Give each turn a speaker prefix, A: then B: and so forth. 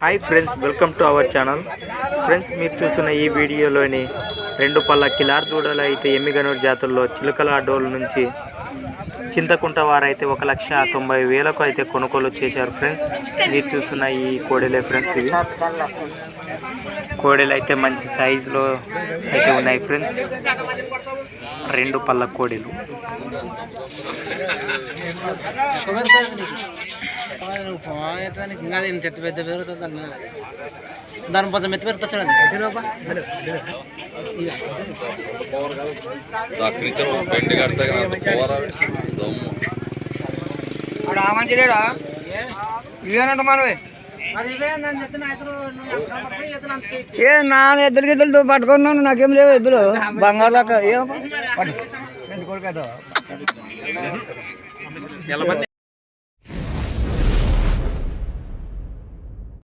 A: Hi friends welcome to our channel friends మీరు చూస్తున్న ఈ వీడియోలోని రెండు పళ్ళ కిలార్ దూడలు అయితే ఎమ్మిగనూరు జాతుల్లో చిలుకల డోలు నుంచి చింతకుంట వారైతే ఒక లక్ష తొంభై వేలకు అయితే కొనుగోలు చేశారు ఫ్రెండ్స్ మీరు చూస్తున్న ఈ కోడెలే ఫ్రెండ్స్ ఇవి కోడెలు అయితే మంచి సైజులో అయితే ఉన్నాయి ఫ్రెండ్స్ రెండు పళ్ళ కోడెలు.
B: ఇంకా ఇంత ఎత్తు పెద్ద పెరుగుతుంది దాని కొంచెం ఎత్తు పెరుగుతా చూడండి
C: పెండి
B: ఇవేనంట మనవి ఏ నా ఎద్దులు గిద్దలు పట్టుకున్నాను నాకేం లేవు ఎద్దులు. బంగారు దాకా ఏం